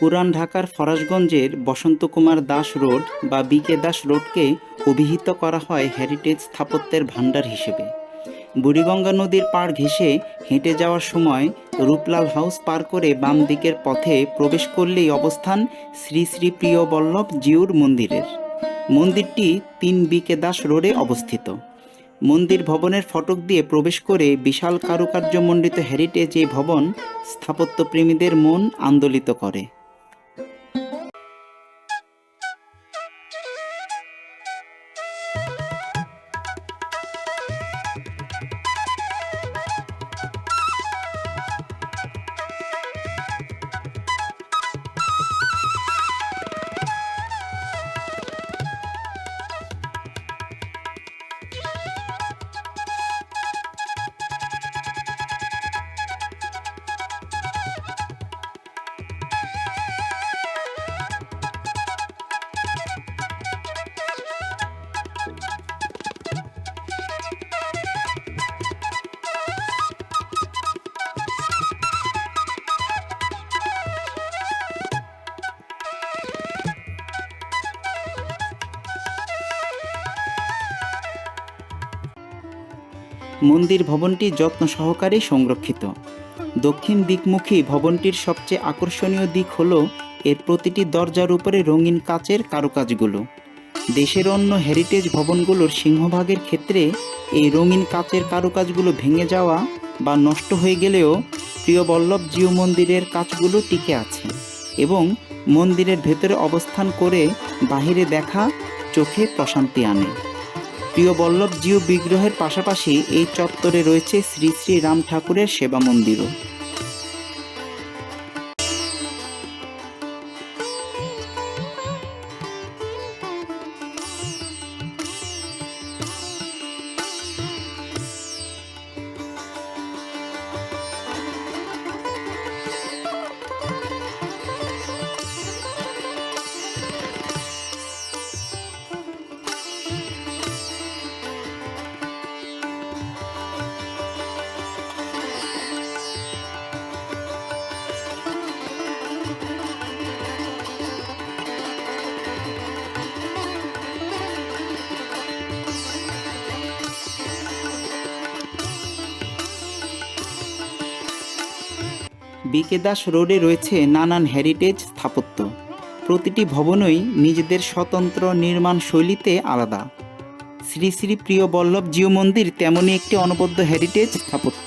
পুরান ঢাকার ফরাসগঞ্জের বসন্ত কুমার দাস রোড বা বি কে দাস রোডকে অভিহিত করা হয় হেরিটেজ স্থাপত্যের ভাণ্ডার হিসেবে। বুড়িগঙ্গা নদীর পাড় ঘেঁষে হেঁটে যাওয়ার সময় রূপলাল হাউস পার করে বাম দিকের পথে প্রবেশ করলেই অবস্থান শ্রী শ্রী প্রিয় বল্লভ জিউর মন্দিরের। মন্দিরটি তিন বি কে দাস রোডে অবস্থিত। মন্দির ভবনের ফটক দিয়ে প্রবেশ করে বিশাল কারুকার্যমণ্ডিত হেরিটেজ এই ভবন স্থাপত্যপ্রেমীদের মন আন্দোলিত করে। মন্দির ভবনটি যত্ন সহকারে সংরক্ষিত। দক্ষিণ দিকমুখী ভবনটির সবচেয়ে আকর্ষণীয় দিক হল এর প্রতিটি দরজার উপরে রঙিন কাচের কারুকাজগুলো। দেশের অন্য হেরিটেজ ভবনগুলোর সিংহভাগের ক্ষেত্রে এই রঙিন কাচের কারুকাজগুলো ভেঙে যাওয়া বা নষ্ট হয়ে গেলেও প্রিয় বল্লভ জিউ মন্দিরের কাজগুলো টিকে আছে এবং মন্দিরের ভেতরে অবস্থান করে বাহিরে দেখা চোখে প্রশান্তি আনে। প্রিয় বল্লভজিও বিগ্রহের পাশাপাশি এই চত্বরে রয়েছে শ্রী শ্রী রাম ঠাকুরের সেবা মন্দিরও। বিকে দাস রোডে রয়েছে নানান হেরিটেজ স্থাপত্য। প্রতিটি ভবনই নিজেদের স্বতন্ত্র নির্মাণ শৈলীতে আলাদা। শ্রী শ্রী প্রিয় বল্লভ জিও মন্দির তেমনই একটি অনবদ্য হেরিটেজ স্থাপত্য।